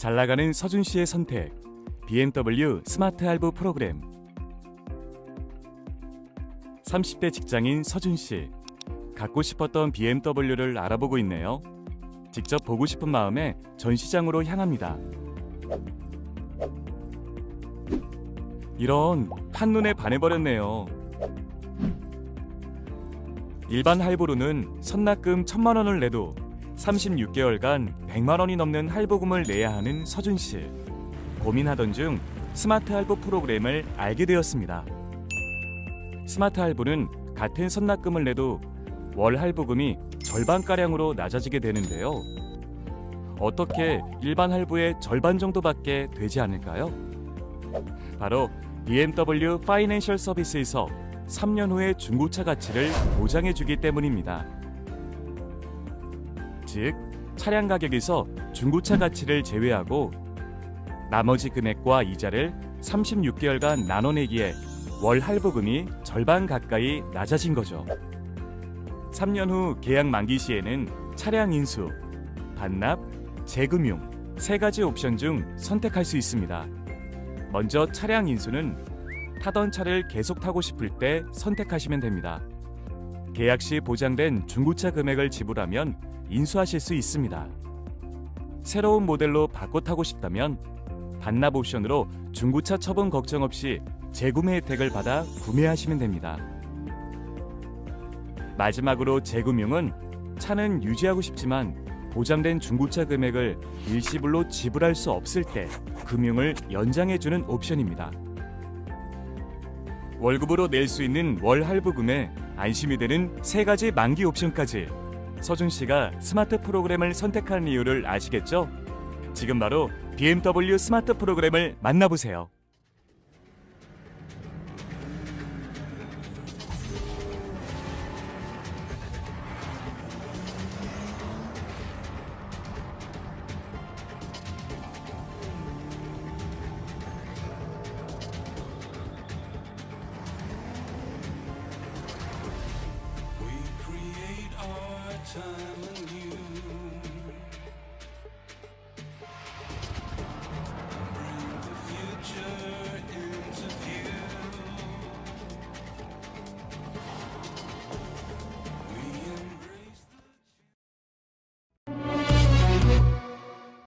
잘 나가는 서준 씨의 선택. BMW 스마트 할부 프로그램. 30대 직장인 서준 씨. 갖고 싶었던 BMW를 알아보고 있네요. 직접 보고 싶은 마음에 전시장으로 향합니다. 이런 한눈에 반해버렸네요. 일반 할부로는 선납금 1천만 원을 내도 36개월간 100만 원이 넘는 할부금을 내야 하는 서준 씨. 고민하던 중 스마트 할부 프로그램을 알게 되었습니다. 스마트 할부는 같은 선납금을 내도 월 할부금이 절반가량으로 낮아지게 되는데요. 어떻게 일반 할부의 절반 정도밖에 되지 않을까요? 바로 BMW 파이낸셜 서비스에서 3년 후의 중고차 가치를 보장해 주기 때문입니다. 즉, 차량 가격에서 중고차 가치를 제외하고 나머지 금액과 이자를 36개월간 나눠내기에 월 할부금이 절반 가까이 낮아진 거죠. 3년 후 계약 만기 시에는 차량 인수, 반납, 재금융 세 가지 옵션 중 선택할 수 있습니다. 먼저 차량 인수는 타던 차를 계속 타고 싶을 때 선택하시면 됩니다. 계약 시 보장된 중고차 금액을 지불하면 인수하실 수 있습니다. 새로운 모델로 바꿔 타고 싶다면 반납 옵션으로 중고차 처분 걱정 없이 재구매 혜택을 받아 구매하시면 됩니다. 마지막으로 재금융은 차는 유지하고 싶지만 보장된 중고차 금액을 일시불로 지불할 수 없을 때 금융을 연장해주는 옵션입니다. 월급으로 낼 수 있는 월 할부금에 안심이 되는 세 가지 만기 옵션까지 서준 씨가 스마트 프로그램을 선택한 이유를 아시겠죠? 지금 바로 BMW 스마트 프로그램을 만나보세요. our time and you.